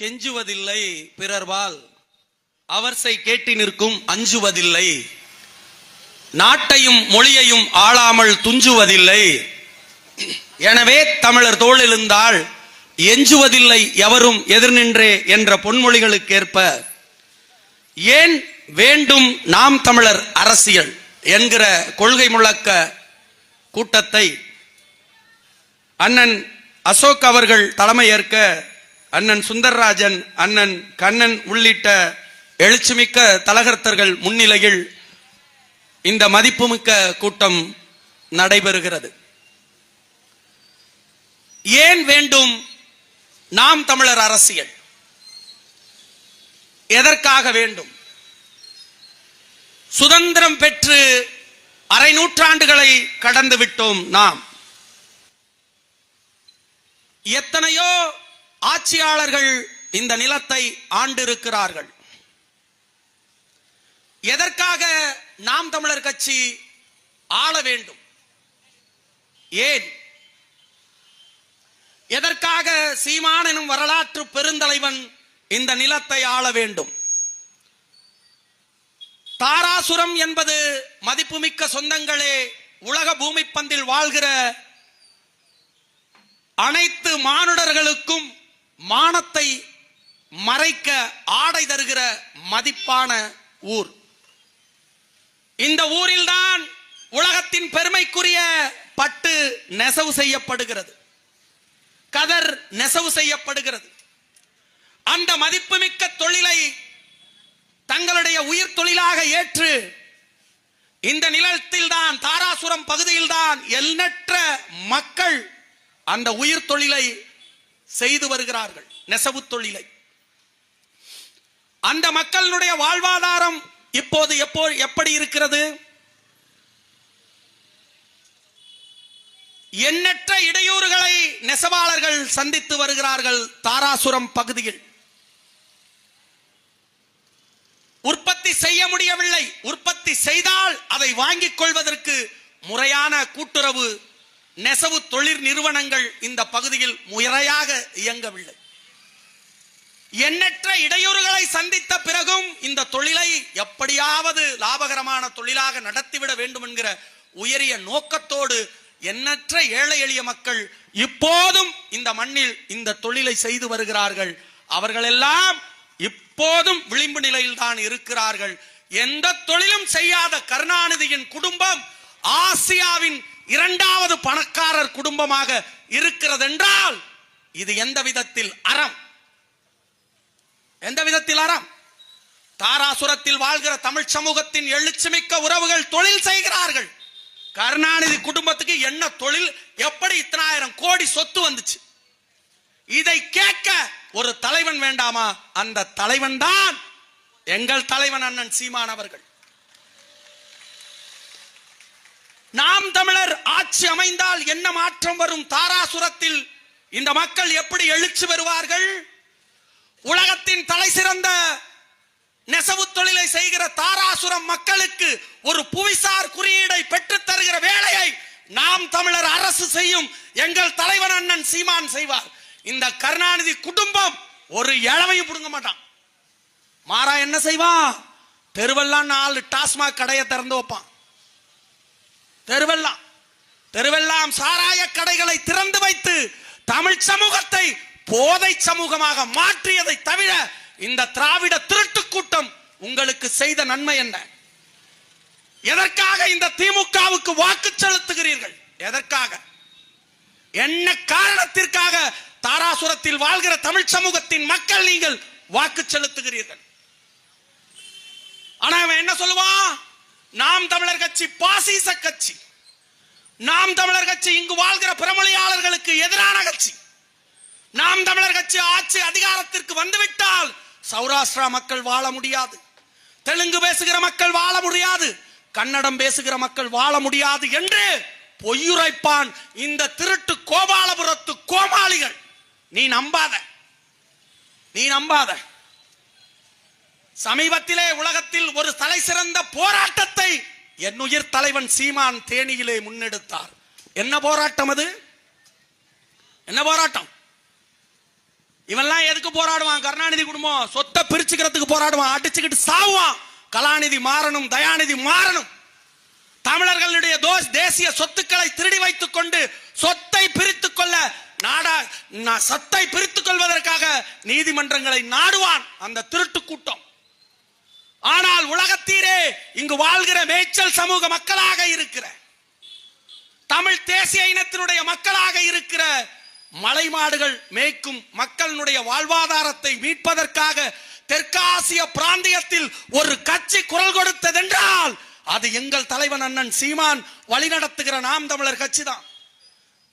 கெஞ்சுவதில்லை பிறர்வால். அவர்சை கேட்டி நிற்கும் அஞ்சுவதில்லை. நாட்டையும் மொழியையும் ஆளாமல் துஞ்சுவதில்லை. எனவே தமிழர் தோளெழுந்தால் எஞ்சுவதில்லை எவரும் எதிர்நின்றே என்ற பொன்மொழிகளுக்கேற்ப. ஏன் வேண்டும் நாம் தமிழர் அரசியல் என்கிற கொள்கை முழக்க கூட்டத்தை? அண்ணன் அசோக் அவர்கள் தலைமையேற்க அண்ணன் சுந்தர்ராஜன் அண்ணன் கண்ணன் உள்ளிட்ட எழுச்சிமிக்க தலகர்த்தர்கள் முன்னிலையில் இந்த மதிப்புமிக்க கூட்டம் நடைபெறுகிறது. ஏன் வேண்டும் நாம் தமிழர் அரசியல்? எதற்காக வேண்டும்? சுதந்திரம் பெற்று அரை நூற்றாண்டுகளை கடந்து விட்டோம் நாம். எத்தனையோ ஆட்சியாளர்கள் இந்த நிலத்தை ஆண்டிருக்கிறார்கள். எதற்காக நாம் தமிழர் கட்சி ஆள வேண்டும்? ஏன்? எதற்காக சீமானனும் வரலாற்று பெருந்தலைவன் இந்த நிலத்தை ஆள வேண்டும்? தாராசுரம் என்பது மதிப்புமிக்க சொந்தங்களே உலக பூமி பந்தில் வாழ்கிற அனைத்து மானுடர்களுக்கும் மானத்தை மறைக்க ஆடை தருகிற மதிப்பான ஊர். இந்த ஊரில்தான் உலகத்தின் பெருமைக்குரிய பட்டு நெசவு செய்யப்படுகிறது. கதர் நெசவு செய்யப்படுகிறது. அந்த மதிப்புமிக்க தொழிலை தங்களுடைய உயிர் தொழிலாக ஏற்று இந்த நிலத்தில் தான் தாராசுரம் பகுதியில் தான் எண்ணற்ற மக்கள் அந்த உயிர் தொழிலை செய்து வருகிறார்கள். நெசவு தொழிலை. அந்த மக்களுடைய வாழ்வாதாரம் இப்போது எப்போ எப்படி இருக்கிறது? எண்ணற்ற இடையூறுகளை நெசவாளர்கள் சந்தித்து வருகிறார்கள் தாராசுரம் பகுதியில். உற்பத்தி செய்ய முடியவில்லை. உற்பத்தி செய்தால் அதை வாங்கிக் கொள்வதற்கு முறையான கூட்டுறவு நெசவு தொழில் நிறுவனங்கள் இந்த பகுதியில் முறையாக இயங்கவில்லை. எண்ணற்ற இடையூறுகளை சந்தித்த பிறகும் இந்த தொழிலை எப்படியாவது லாபகரமான தொழிலாக நடத்திவிட வேண்டும் என்கிற உயரிய நோக்கத்தோடு எண்ணற்ற ஏழை எளிய மக்கள் இப்போதும் இந்த மண்ணில் இந்த தொழிலை செய்து வருகிறார்கள். அவர்களெல்லாம் இப்போதும் விளிம்பு நிலையில் தான் இருக்கிறார்கள். எந்த தொழிலும் செய்யாத கருணாநிதியின் குடும்பம் ஆசியாவின் இரண்டாவது பணக்காரர் குடும்பமாக இருக்கிறது என்றால் இது எந்த விதத்தில் அறம்? எந்த விதத்தில் அறம்? தாராசுரத்தில் வாழ்கிற தமிழ் சமூகத்தின் எழுச்சிமிக்க உறவுகள் தொழில் செய்கிறார்கள். கருணாநிதி குடும்பத்துக்கு என்ன தொழில்? எப்படி இத்தனாயிரம் கோடி சொத்து வந்துச்சு? இதை கேட்க ஒரு தலைவன் வேண்டாமா? அந்த தலைவன் தான் எங்கள் தலைவன் அண்ணன் சீமான் அவர்கள். நாம் தமிழர் ஆட்சி அமைந்தால் என்ன மாற்றம் வரும்? தாராசுரத்தில் இந்த மக்கள் எப்படி எழுச்சி பெறுவார்கள்? உலகத்தின் தலை சிறந்த நெசவு தொழிலை செய்கிற தாராசுரம் மக்களுக்கு ஒரு புவிசார் குறியீடை பெற்றுத் தருகிற வேலையை நாம் தமிழர் அரசு செய்யும் எங்கள் தலைவன் அண்ணன் சீமான் செய்வார். இந்த கருணாநிதி குடும்பம் ஒரு இளவையும் புடுங்க மாட்டான். மாறா என்ன செய்வான்? தெருவெல்லாம் நாலு டாஸ்மாக் கடையை திறந்து வைப்பான். தெருவெல்லாம் தெருவெல்லாம் சாராய கடைகளை திறந்து வைத்து தமிழ் சமூகத்தை போதை சமூகமாக மாற்றியதை தவிர இந்த திராவிட திருட்டு கூட்டம் உங்களுக்கு செய்த நன்மை என்ன? எதற்காக இந்த திமுகவுக்கு வாக்கு செலுத்துகிறீர்கள்? எதற்காக? என்ன காரணத்திற்காக தாராசுரத்தில் வாழ்கிற தமிழ் சமூகத்தின் மக்கள் நீங்கள் வாக்கு செலுத்துகிறீர்கள்? ஆனா அவன் என்ன சொல்லுவான்? நாம் தமிழர் கட்சி பாசிச கட்சி. நாம் தமிழர் கட்சி இங்கு வாழ்கிற பிரமொழியாளர்களுக்கு எதிரான கட்சி. நாம் தமிழர் கட்சி ஆட்சி அதிகாரத்திற்கு வந்துவிட்டால் சௌராஷ்டிரா மக்கள் வாழ முடியாது. தெலுங்கு பேசுகிற மக்கள் வாழ முடியாது. கன்னடம் பேசுகிற மக்கள் வாழ முடியாது என்று பொய்யுரைப்பான் இந்த திருட்டு கோபாலபுரத்து கோமாளிகள். நீ நம்பாத. நீ நம்பாத. சமீபத்திலே உலகத்தில் ஒரு தலை சிறந்த போராட்டத்தை என் உயிர் தலைவன் சீமான் தேனியிலே முன்னெடுத்தார். என்ன போராட்டம் அது? என்ன போராட்டம்? இவெல்லாம் எதுக்கு போராடுவான்? கருணாநிதி குடும்பம் சொத்தை பிரிச்சுக்கிறதுக்கு போராடுவான். அடிச்சுக்கிட்டு சாவுவான். கலாநிதி மாறணும் தயாநிதி மாறணும். தமிழர்களுடைய தோஷ் தேசிய சொத்துக்களை திருடி வைத்துக் கொண்டு சொத்தை பிரித்துக் கொள்ள நாடா சத்தை சொத்தை பிரித்துக் கொள்வதற்காக நீதிமன்றங்களை நாடுவான் அந்த திருட்டு கூட்டம். ஆனால் உலகத்தீரே இங்கு வாழ்கிற மேய்ச்சல் சமூக மக்களாக இருக்கிற தமிழ் தேசிய இனத்தினுடைய மக்களாக இருக்கிற மலை மாடுகள் மேய்க்கும் மக்களுடைய வாழ்வாதாரத்தை மீட்பதற்காக தெற்காசிய பிராந்தியத்தில் ஒரு கட்சி குரல் கொடுத்ததென்றால் அது எங்கள் தலைவன் அண்ணன் சீமான் வழிநடத்துகிற நாம் தமிழர் கட்சி தான்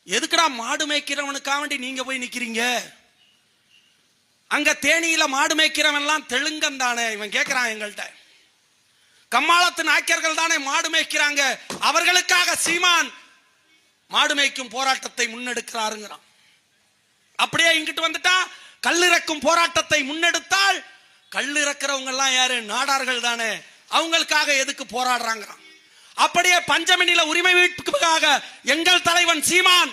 எதுக்குடா மாடு மேய்க்கிறவனுக்காக வேண்டி நீங்க போய் நிக்கிறீங்க? அங்க தேனியில மாடு மேய்க்கிறவன் எல்லாம் தெலுங்கன் தானே? இவன் கேட்கிறான் எங்கள்கிட்ட கம்மாளத்து நாக்கியர்கள் தானே மாடு மேய்க்கிறாங்க? அவர்களுக்காக சீமான் மாடு மேய்க்கும் போராட்டத்தை முன்னெடுக்கிறாருங்கிறான். அப்படியே இங்கிட்டு வந்துட்டா கல்லிறக்கும் போராட்டத்தை முன்னெடுத்தால் கல்லிறக்கிறவங்க எல்லாம் யாரு? நாடார்கள் தானே. அவங்களுக்காக எதுக்கு போராடுறாங்கிறான்? அப்படியே பஞ்சமினில உரிமை மீட்புக்காக எங்கள் தலைவன் சீமான்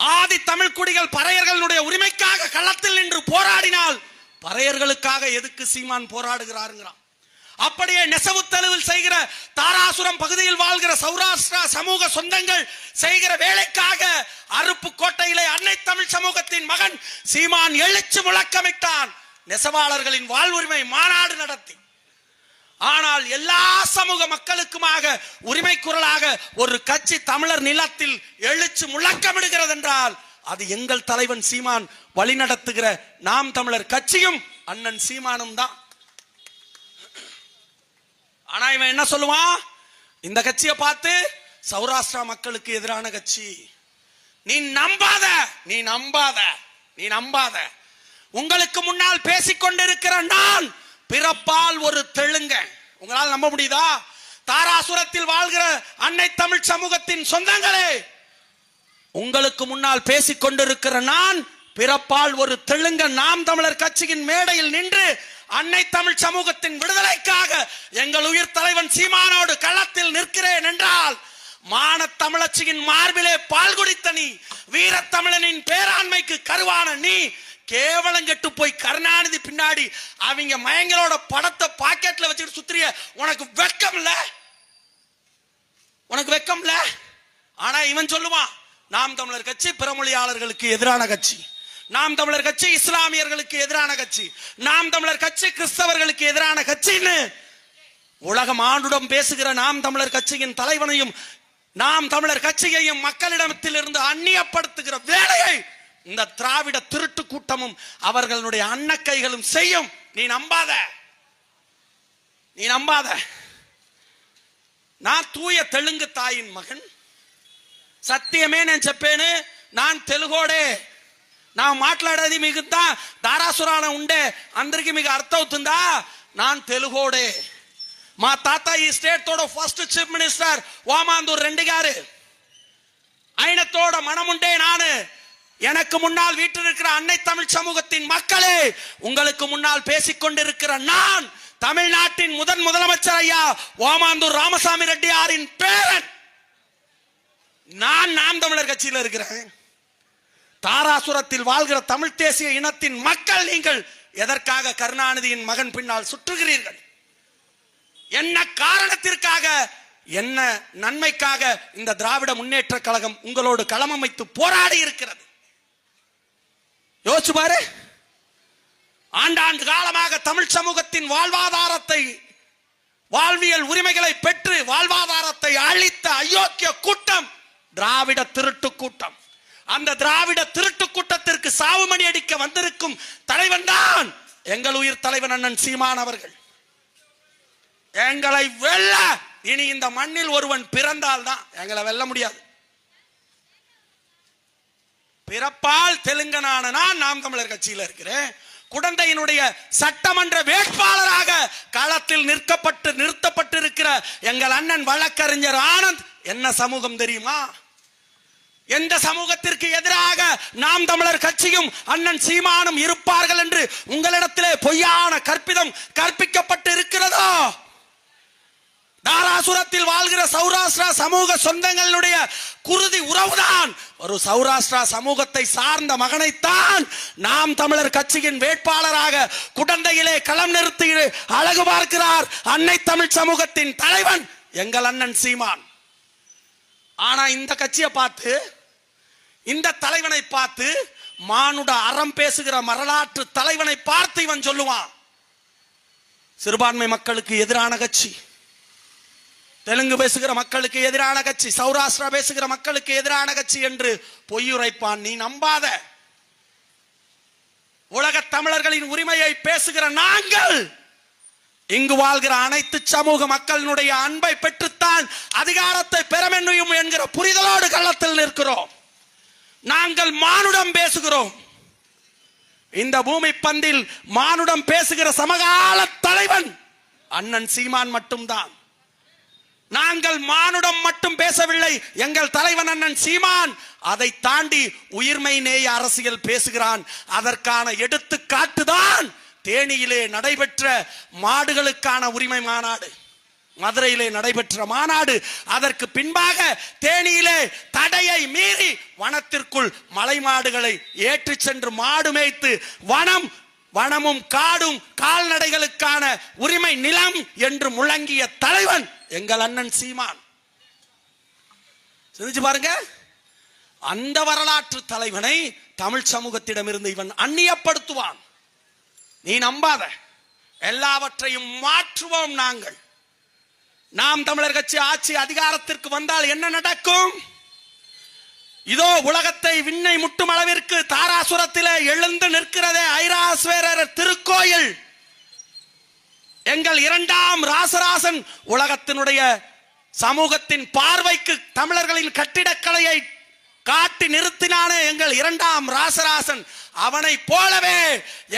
ஆதி தமிழ் குடிகள் பறையர்களுடைய உரிமைக்காக களத்தில் நின்று போராடினால் பறையர்களுக்காக எதுக்கு சீமான் போராடுகிறாருங்கிறான். அப்படியே நெசவு தெளிவில் செய்கிற தாராசுரம் பகுதியில் வாழ்கிற சௌராஷ்டிரா சமூக சொந்தங்கள் செய்கிற வேலைக்காக அருப்பு கோட்டையிலே அன்னை தமிழ் சமூகத்தின் மகன் சீமான் எழுச்சி முழக்கமிட்டான். நெசவாளர்களின் வாழ்வுரிமை மாநாடு நடத்தி. ஆனால் எல்லா சமூக மக்களுக்குமாக உரிமை குரலாக ஒரு கட்சி தமிழர் நிலத்தில் எழுச்சி முழக்கமிடுகிறது என்றால் அது எங்கள் தலைவன் சீமான் வழிநடத்துகிற நாம் தமிழர் கட்சியும் அண்ணன் சீமானும் தான். ஆனா இவன் என்ன சொல்லுவான்? இந்த கட்சியை பார்த்து சௌராஷ்டிரா மக்களுக்கு எதிரான கட்சி. நீ நம்பாத நீ நம்பாத நீ நம்பாத. உங்களுக்கு முன்னால் பேசிக்கொண்டிருக்கிற நான் பிறப்பால் ஒரு தெலுங்க உங்களால் நம்ப முடியுதா? தாராசுரத்தில் வாழ்கிற அன்னை தமிழ் சமூகத்தின் சொந்தங்களே உங்களுக்கு முன்னால் பேசிக் கொண்டிருக்கிற நான் பிறப்பால் ஒரு தெலுங்க நாம் தமிழர் கட்சியின் மேடையில் நின்று அன்னை தமிழ் சமூகத்தின் விடுதலைக்காக எங்கள் உயிர் தலைவன் சீமானோடு களத்தில் நிற்கிறேன் என்றால் மான தமிழச்சியின் மார்பிலே பால் குடித்த நீ வீரத்தமிழனின் பேராண்மைக்கு கருவான நீ கேவலம் கெட்டு போய் கருணாநிதி பின்னாடி அவங்க மயங்களோட படத்தை பாக்கெட்ல வச்சுட்டு சுத்திரிய உனக்கு வெக்கம் இல்ல உனக்கு வெக்கம் இல்ல ஆனா இவன் சொல்லுவான் நாம் தமிழர் கட்சி பிறமொழியாளர்களுக்கு எதிரான கட்சி. நாம் தமிழர் கட்சி இஸ்லாமியர்களுக்கு எதிரான கட்சி. நாம் தமிழர் கட்சி கிறிஸ்தவர்களுக்கு எதிரான கட்சின்னு உலக ஆண்டுடன் பேசுகிற நாம் தமிழர் கட்சியின் தலைவனையும் நாம் தமிழர் கட்சியையும் மக்களிடத்தில் இருந்து அந்நியப்படுத்துகிற வேலையை இந்த திராவிட திருட்டு கூட்டமும் அவர்களுடைய அன்னக்கைகளும் செய்யும் நீ நம்பாத நீ நம்பாத நான் தூய தெலுங்கு தாயின் மகன் సత్యమే నేను చెప్పాను నాన్ తెలుగోడే నా మాట్లాడేది మీకు దారాసురాన ఉండే అందరికీ మీకు అర్థమవుతుందా నాన్ తెలుగోడే మా తాత ఈ స్టేట్ తోడ first chief minister Omandur Reddy garu ఆయన తోడ మనముండే నా எனக்கு முன்னால் வீட்டில் இருக்கிற அன்னை தமிழ் சமூகத்தின் மக்களே உங்களுக்கு முன்னால் பேசிக்கொண்டிருக்கிற நான் தமிழ்நாட்டின் முதன் முதலமைச்சர் ஐயா ஓமாந்தூர் ராமசாமி ரெட்டியாரின் பேரன். நான் நாம் தமிழர் கட்சியில் இருக்கிறேன். தாராசுரத்தில் வாழ்கிற தமிழ் தேசிய இனத்தின் மக்கள் நீங்கள் எதற்காக கருணாநிதியின் மகன் பின்னால் சுற்றுகிறீர்கள்? என்ன காரணத்திற்காக என்ன நன்மைக்காக இந்த திராவிட முன்னேற்ற கழகம் உங்களோடு களமமைத்து போராடி இருக்கிறது? யோசிச்சு பாரு. ஆண்டாண்டு காலமாக தமிழ் சமூகத்தின் வாழ்வாதாரத்தை வாழ்வியல் உரிமைகளை பெற்று வாழ்வாதாரத்தை அழித்த அயோக்கிய கூட்டம் திராவிட திருட்டு கூட்டம். அந்த திராவிட திருட்டு கூட்டத்திற்கு சாவுமணி அடிக்க வந்திருக்கும் தலைவன் தான் எங்கள் உயிர் தலைவன் அண்ணன் சீமான் அவர்கள். எங்களை வெல்ல இனி இந்த மண்ணில் ஒருவன் பிறந்தால் தான் எங்களை வெல்ல முடியாது. பிறப்பால் தெலுங்கனான நான் நாம் தமிழர் கட்சியில் இருக்கிறேன். குடந்தையினுடைய சட்டமன்ற வேட்பாளராக களத்தில் நிற்கப்பட்டு நிறுத்தப்பட்டிருக்கிற எங்கள் அண்ணன் வழக்கறிஞர் ஆனந்த் என்ன சமூகம் தெரியுமா? எந்த சமூகத்திற்கு எதிராக நாம் தமிழர் கட்சியும் அண்ணன் சீமானும் இருப்பார்கள் என்று உங்களிடத்திலே பொய்யான கற்பிதம் கற்பிக்கப்பட்டு இருக்கிறதோ தாராசுரத்தில் வாழ்கிற சௌராஷ்டிரா சமூக சொந்தங்களுடைய குருதி உறவுதான். ஒரு சௌராஷ்டிரா சமூகத்தை சார்ந்த மகனைத்தான் நாம் தமிழர் கட்சியின் வேட்பாளராக குடந்தையிலே களம் நிறுத்தி அழகு பார்க்கிறார். அன்னை தமிழ் சமூகத்தின் தலைவன் எங்கள் அண்ணன் சீமான். ஆனா இந்த கட்சியை பார்த்து இந்த தலைவனை பார்த்து மானுட அறம் பேசுகிற வரலாற்று தலைவனை பார்த்து இவன் சொல்லுவான். சிறுபான்மை மக்களுக்கு எதிரான கட்சி. தெலுங்கு பேசுகிற மக்களுக்கு எதிரான கட்சி சௌராஷ்டிரா பேசுகிற மக்களுக்கு எதிரான கட்சி என்று பொய்யுரைப்பான். நீ நம்பாத. உலக தமிழர்களின் உரிமையை பேசுகிற நாங்கள் இங்கு வாழ்கிற அனைத்து சமூக மக்களினுடைய அன்பை பெற்றுத்தான் அதிகாரத்தை பெற வேண்டும் என்கிற புரிதலோடு கள்ளத்தில் நிற்கிறோம். நாங்கள் மானுடம் பேசுகிறோம். இந்த பூமி பந்தில் மானுடம் பேசுகிற சமகால தலைவன் அண்ணன் சீமான் மட்டும்தான். நாங்கள் மானுடம் மட்டும் பேசவில்லை. எங்கள் தலைவன் அண்ணன் சீமான் அதை தாண்டி உயிர்மை நேய அரசியல் பேசுகிறான். அதற்கான எடுத்துக்காட்டுதான் தேனியிலே நடைபெற்ற மாடுகளுக்கான உரிமை மாநாடு. மதுரையிலே நடைபெற்ற மாநாடு. அதற்கு பின்பாக தேனியிலே தடையை மீறி வனத்திற்குள் மலை மாடுகளை ஏற்றி சென்று மாடு மேய்த்து வனம் வனமும் காடும் கால்நடைகளுக்கான உரிமை நிலம் என்று முழங்கிய தலைவன் எங்கள் அண்ணன் சீமான். சிந்திச்சு பாருங்க. அந்த வரலாற்று தலைவனை தமிழ் சமூகத்திடமிருந்து இவன் அந்நியப்படுத்துவான். நீ நம்பாத. எல்லாவற்றையும் மாற்றுவோம் நாங்கள். நாம் தமிழர் கட்சி ஆட்சி அதிகாரத்திற்கு வந்தால் என்ன நடக்கும்? இதோ உலகத்தை விண்ணை முட்டும் அளவிற்கு தாராசுரத்திலே எழுந்து நிற்கிறதே ஐராஸ்வரர் திருக்கோயில். எங்கள் இரண்டாம் ராசராசன் உலகத்தினுடைய சமூகத்தின் பார்வைக்கு தமிழர்களின் கட்டிடக்கலையை காட்டி நிறுத்தினானே எங்கள் இரண்டாம் ராசராசன். அவனை போலவே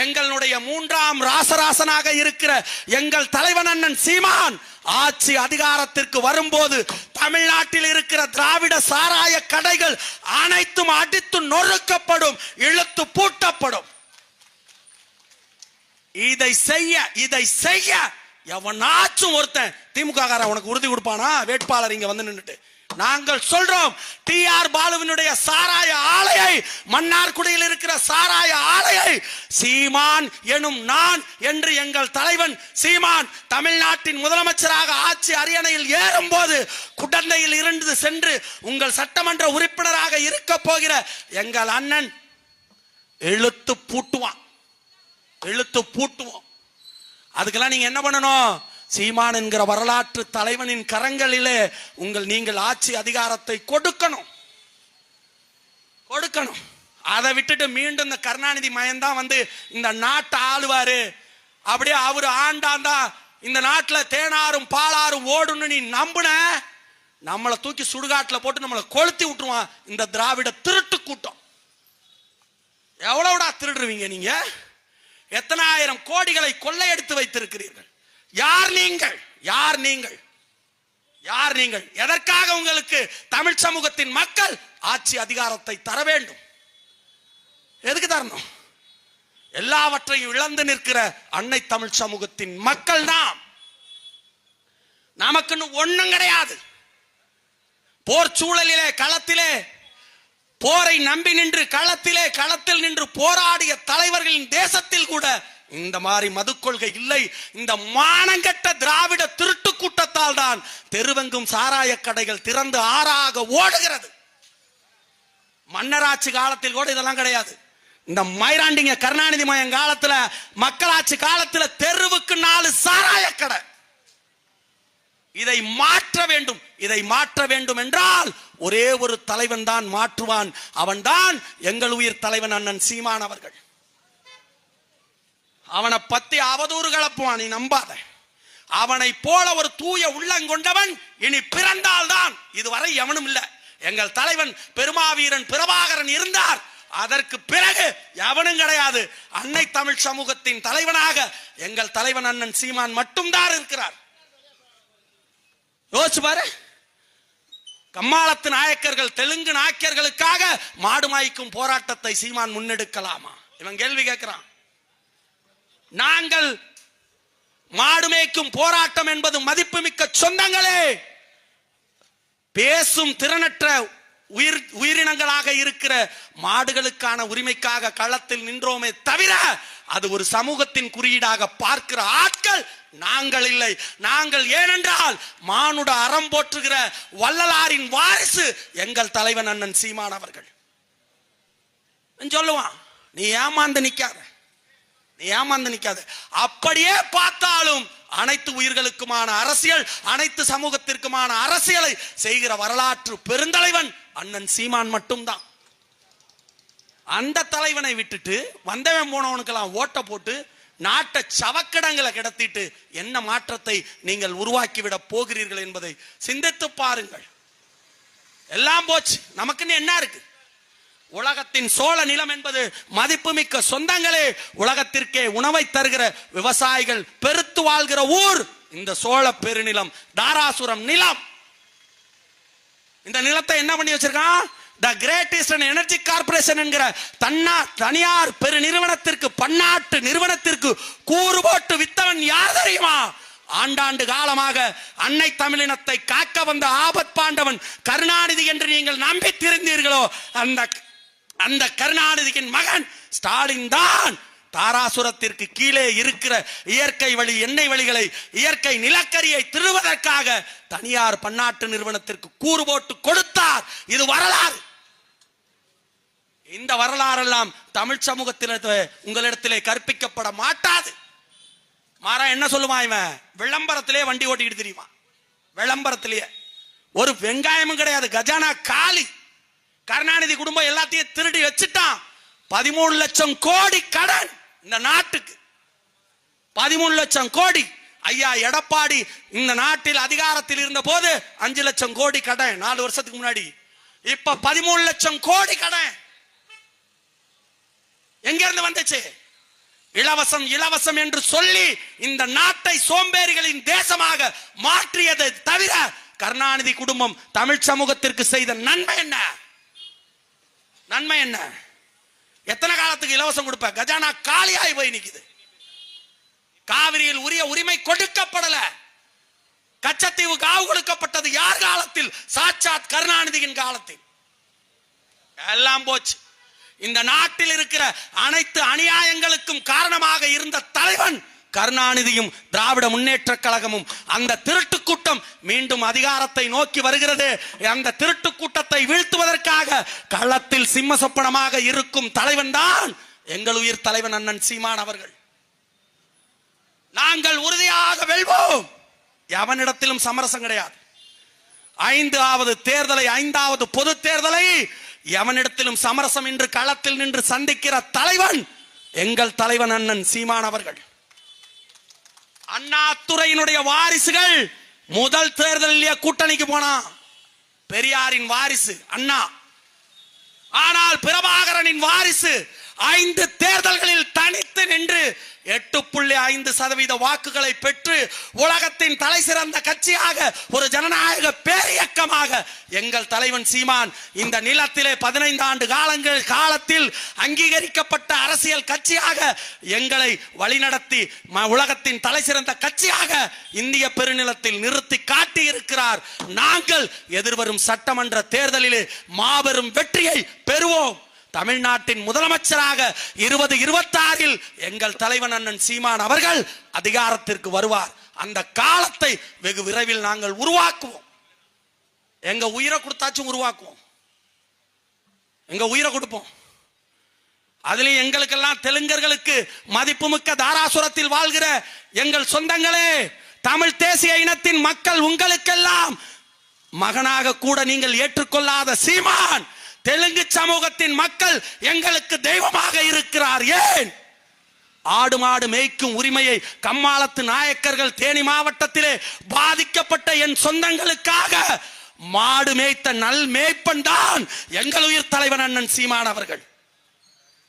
எங்களுடைய மூன்றாம் ராசராசனாக இருக்கிற எங்கள் தலைவன் அண்ணன் சீமான் ஆட்சி அதிகாரத்திற்கு வரும்போது தமிழ்நாட்டில் இருக்கிற திராவிட சாராய கடைகள் அனைத்தும் அடித்து நொறுக்கப்படும் இழுத்து பூட்டப்படும். இதை செய்ய இதை செய்ய எவனாச்சும் ஒருத்தன் திமுக உனக்கு உறுதி கொடுப்பானா? வேட்பாளர் இங்க வந்து நின்னுட்டு. நாங்கள் சொல்றோம் டி ஆர் பாலுவினுடைய சாராய ஆலையை மன்னார்குடியில் இருக்கிற சாராய ஆலையை சீமான் எனும் நான் என்று எங்கள் தலைவன் சீமான் தமிழ்நாட்டின் முதலமைச்சராக ஆட்சி அரியணையில் ஏறும் போது குடந்தையில் இருந்து சென்று உங்கள் சட்டமன்ற உறுப்பினராக இருக்க போகிற எங்கள் அண்ணன் எழுத்து பூட்டுவான். இழுத்து பூட்டுவோம். அதுக்கெல்லாம் நீங்க என்ன பண்ணணும்? சீமான் என்கிற வரலாற்று தலைவனின் கரங்களிலே உங்கள் நீங்கள் ஆட்சி அதிகாரத்தை கொடுக்கணும். கொடுக்கணும். அதை விட்டுட்டு மீண்டும் இந்த கருணாநிதி மயன்தான் வந்து இந்த நாட்டை ஆளுவாரு. அப்படியே அவர் ஆண்டாந்தா இந்த நாட்டில் தேனாரும் பாலாரும் ஓடுன்னு நீ நம்புன? நம்மளை தூக்கி சுடுகாட்டில் போட்டு நம்மளை கொளுத்தி விட்டுருவான் இந்த திராவிட திருட்டு கூட்டம். எவ்வளவுடா திருடுருவீங்க நீங்க? எத்தனாயிரம் கோடிகளை கொள்ளையடித்து வைத்திருக்கிறீர்கள்? யார் நீங்கள்? யார் நீங்கள்? யார் நீங்கள்? எதற்காக உங்களுக்கு தமிழ் சமூகத்தின் மக்கள் ஆட்சி அதிகாரத்தை தர வேண்டும்? எதுக்கு தரணும்? எல்லாவற்றையும் இழந்து நிற்கிற அன்னை தமிழ் சமூகத்தின் மக்கள் நாம். நமக்குன்னு ஒண்ணும் கிடையாது. போர் சூழலிலே களத்திலே போரை நம்பி நின்று களத்திலே களத்தில் நின்று போராடிய தலைவர்களின் தேசத்தில் கூட இந்த மாதிரி மது கொள்கை இல்லை. இந்த மானங்கட்ட திராவிட திருட்டு கூட்டத்தால் தான் தெருவெங்கும் சாராய கடைகள் திறந்து ஆறாக ஓடுகிறது. மன்னராட்சி காலத்தில் கூட இதெல்லாம் கிடையாது. இந்த மயிராண்டிங்க கருணாநிதி மயம் காலத்துல மக்களாட்சி காலத்துல தெருவுக்கு நாலு சாராய கடை. இதை மாற்ற வேண்டும். இதை மாற்ற வேண்டும் என்றால் ஒரே ஒரு தலைவன் தான் மாற்றுவான். அவன்தான் எங்கள் உயிர் தலைவன் அண்ணன் சீமான் அவர்கள். அவனை பத்தி அவதூறு கலப்புவான் நீ நம்பாத. அவனை போல ஒரு தூய உள்ளங்கொண்டவன் இனி பிறந்தால்தான். இதுவரை எவனும் இல்ல. எங்கள் தலைவன் பெருமாவீரன் பிரபாகரன் இருந்தார். அதற்கு பிறகு எவனும் கிடையாது. அன்னை தமிழ் சமூகத்தின் தலைவனாக எங்கள் தலைவன் அண்ணன் சீமான் மட்டும்தான் இருக்கிறார். யோசிச்சு பாரு. கம்மாளத்து நாயக்கர்கள் தெலுங்கு நாயக்கர்களுக்காக மாடு மாய்க்கும் போராட்டத்தை சீமான் முன்னெடுக்கலாமா? இவன் கேள்வி கேட்கிறான். நாங்கள் மாடு மேய்க்கும் போராட்டம் என்பது மதிப்புமிக்க சொந்தங்களே. பேசும் திறனற்ற உயிர் உயிரினங்களாக இருக்கிற மாடுகளுக்கான உரிமைக்காக களத்தில் நின்றோமே தவிர அது ஒரு சமூகத்தின் குறியீடாக பார்க்கிற ஆட்கள் நாங்கள் இல்லை. நாங்கள் ஏனென்றால் மானுட அறம் போற்றுகிற வள்ளலாரின் வாரிசு எங்கள் தலைவன் அண்ணன் சீமான் அவர்கள். சொல்லுவான் நீ ஏமாந்து நிக்காத. நீ ஏமாந்து நிக்காத. அப்படியே பார்த்தாலும் அனைத்து உயிர்களுக்குமான அரசியல் அனைத்து சமூகத்திற்குமான அரசியலை செய்கிற வரலாற்று பெருந்தலைவன் அண்ணன் சீமான் மட்டும்தான். அந்த தலைவனை விட்டுட்டு வந்தவன் போனவனுக்கெல்லாம் ஓட்ட போட்டு நாட்டை சவக்கிடங்களை கிடத்திட்டு என்ன மாற்றத்தை நீங்கள் உருவாக்கிவிட போகிறீர்கள் என்பதை சிந்தித்து பாருங்கள். எல்லாம் போச்சு. நமக்குன்னு என்ன இருக்கு? உலகத்தின் சோழ நிலம் என்பது மதிப்புமிக்க சொந்தங்களே உலகத்திற்கே உணவை தருகிற விவசாயிகள் பெருத்து வாழ்கிற ஊர் இந்த சோழ பெருநிலம் தாராசுரம் நிலம். இந்த நிலத்தை என்ன பண்ணி வச்சிருக்கான்? The greatest and energy corporation என்கிற தன்னா தனியார் பெரு நிறுவனத்திற்கு பன்னாட்டு நிறுவனத்திற்கு கூறு போட்டு வித்தவன் யார் தெரியுமா? ஆண்டாண்டு காலமாக அன்னை தமிழினத்தை காக்க வந்த ஆபத் பாண்டவன் கருணாநிதி என்று நீங்கள் நம்பி திருந்தீர்களோ அந்த அந்த கருணாநிதியின் மகன் ஸ்டாலின் தான். தாராசுரத்திற்கு கீழே இருக்கிற இயற்கை வழி எண்ணெய் வழிகளை இயற்கை நிலக்கரியை திருவதற்காக தனியார் பன்னாட்டு நிறுவனத்திற்கு கூறு போட்டு கொடுத்தார். இது வரலாறு. இந்த வரலாறெல்லாம் தமிழ் சமூகத்தில் உங்களிடத்திலே கற்பிக்கப்பட மாட்டாது. மாறா என்ன சொல்லுவான் இவன்? விளம்பரத்திலே வண்டி ஓட்டிக்கிட்டு தெரியுமா? விளம்பரத்திலேயே. ஒரு வெங்காயமும் கிடையாது கஜானா காலி கருணாநிதி குடும்பம் எல்லாத்தையும் திருடி வச்சுட்டான். பதிமூணு லட்சம் கோடி கடன். இந்த நாட்டுக்கு பதிமூணு லட்சம் கோடி. ஐயா எடப்பாடி இந்த நாட்டில் அதிகாரத்தில் இருந்த போது அஞ்சு லட்சம் கோடி கடன். நாலு வருஷத்துக்கு முன்னாடி. இப்ப பதிமூணு லட்சம் கோடி கடன். எங்க இருந்து வந்துச்சு? இலவசம் இலவசம் என்று சொல்லி இந்த நாட்டை சோம்பேறிகளின் தேசமாக மாற்றியதை தவிர கருணாநிதி குடும்பம் தமிழ் சமூகத்திற்கு செய்த நன்மை என்ன? நன்மை என்ன? எத்தனை காலத்துக்கு இலவசம் கொடுப்ப? கஜானா காலியாய் போய் நிக்குது. காவிரியில் உரிய உரிமை கொடுக்கப்படல. கச்சத்தீவு காவு கொடுக்கப்பட்டது யார் காலத்தில்? சாட்சாத் கருணாநிதியின் காலத்தில். எல்லாம் போச்சு. இந்த நாட்டில் இருக்கிற அனைத்து அநியாயங்களுக்கும் காரணமாக இருந்த தலைவன் கருணாநிதியும் திராவிட முன்னேற்ற கழகமும் அந்த திருட்டு கூட்டம் மீண்டும் அதிகாரத்தை நோக்கி வருகிறது. அந்த திருட்டு கூட்டத்தை வீழ்த்துவதற்காக களத்தில் சிம்ம சொப்பனமாக இருக்கும் தலைவன் தான் எங்கள் உயிர் தலைவன் அண்ணன் சீமான் அவர்கள். நாங்கள் உறுதியாக வெல்வோம். எவனிடத்திலும் சமரசம் கிடையாது. ஐந்தாவது தேர்தலை ஐந்தாவது பொது தேர்தலை எவனிடத்திலும் சமரசம் என்று களத்தில் நின்று சந்திக்கிற தலைவன் எங்கள் தலைவன் அண்ணன் சீமான் அவர்கள். அண்ணாத்துறையினுடைய வாரிசுகள் முதல் தேர்தலிலேயே கூட்டணிக்கு போனா பெரியாரின் வாரிசு அண்ணா. ஆனால் பிரபாகரனின் வாரிசு ஐந்து தேர்தல்களில் தனித்து நின்று எட்டு புள்ளி ஐந்து சதவீத வாக்குகளை பெற்று உலகத்தின் தலை சிறந்த கட்சியாக ஒரு ஜனநாயக பேரியக்கமாக எங்கள் தலைவன் சீமான் இந்த நிலத்திலே பதினைந்து ஆண்டு காலங்கள் காலத்தில் அங்கீகரிக்கப்பட்ட அரசியல் கட்சியாக எங்களை வழிநடத்தி ம- உலகத்தின் தலை சிறந்த கட்சியாக இந்திய பெருநிலத்தில் நிறுத்தி காட்டி இருக்கிறார் நாங்கள் எதிர்வரும் சட்டமன்ற தேர்தலிலே மாபெரும் வெற்றியை பெறுவோம். தமிழ்நாட்டின் முதலமைச்சராக இருபது இருபத்தாறில் எங்கள் தலைவன் அண்ணன் சீமான் அவர்கள் அதிகாரத்திற்கு வருவார். அந்த காலத்தை வெகு விரைவில் நாங்கள் உருவாக்குவோம். எங்க உயிரை கொடுத்தாச்சும் உருவாக்குவோம். எங்க உயிரை கொடுப்போம். அதுலயும் எங்களுக்கெல்லாம் தெலுங்கர்களுக்கு மதிப்புமிக்க தாராசுரத்தில் வாழ்கிற எங்கள் சொந்தங்களே தமிழ் தேசிய இனத்தின் மக்கள் உங்களுக்கெல்லாம் மகனாக கூட நீங்கள் ஏற்றுக்கொள்ளாத சீமான் தெலுங்கு சமூகத்தின் மக்கள் எங்களுக்கு தெய்வமாக இருக்கிறார். ஏன்? ஆடு மாடு மேய்க்கும் உரிமையை கம்மாளத்து நாயக்கர்கள் தேனி மாவட்டத்திலே பாதிக்கப்பட்ட என் சொந்தங்களுக்காக மாடு மேய்த்த நல் மேய்ப்பன் தான் எங்கள் உயிர் தலைவன் அண்ணன் சீமான் அவர்கள்.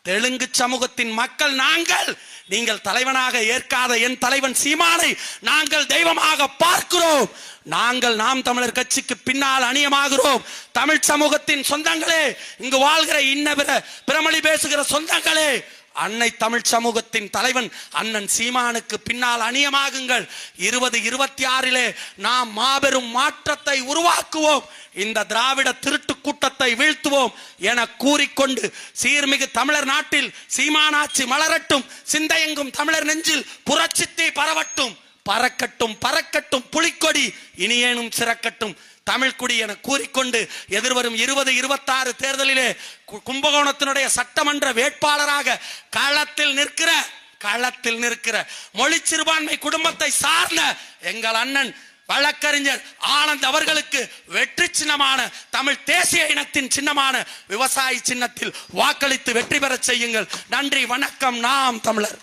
தெலுங்கு சமூகத்தின் மக்கள் நாங்கள். நீங்கள் தலைவனாக ஏற்காத என் தலைவன் சீமானை நாங்கள் தெய்வமாக பார்க்கிறோம். நாங்கள் நாம் தமிழர் கட்சிக்கு பின்னால் அணியமாகிறோம். தமிழ் சமூகத்தின் சொந்தங்களே இங்கு வாழ்கிற இன்ன பிற பிரமளி பேசுகிற சொந்தங்களே அன்னை தமிழ் சமூகத்தின் தலைவன் அண்ணன் சீமானுக்கு பின்னால் அணியமாகுங்கள். இருபது இருபத்தி ஆறிலே நாம் மாபெரும் மாற்றத்தை உருவாக்குவோம். இந்த திராவிட திருட்டு கூட்டத்தை வீழ்த்துவோம் என கூறிக்கொண்டு சீர்மிகு தமிழர் நாட்டில் சீமானாட்சி மலரட்டும். சிந்தையெங்கும் தமிழர் நெஞ்சில் புரட்சித்தே பரவட்டும். பறக்கட்டும் பறக்கட்டும் புலிக்கொடி இனியேனும் சிறக்கட்டும். தமிழ்குடி என கூறிக்கொண்டு எதிர்வரும் இருபது இருபத்தாறு தேர்தலிலே கும்பகோணத்தினுடைய சட்டமன்ற வேட்பாளராக களத்தில் நிற்கிற களத்தில் நிற்கிற மொழி சிறுபான்மை குடும்பத்தை சார்ந்த எங்கள் அண்ணன் வழக்கறிஞர் ஆனந்த் அவர்களுக்கு வெற்றி சின்னமான தமிழ் தேசிய இனத்தின் சின்னமான விவசாயி சின்னத்தில் வாக்களித்து வெற்றி பெறச் செய்யுங்கள். நன்றி வணக்கம். நாம் தமிழர்.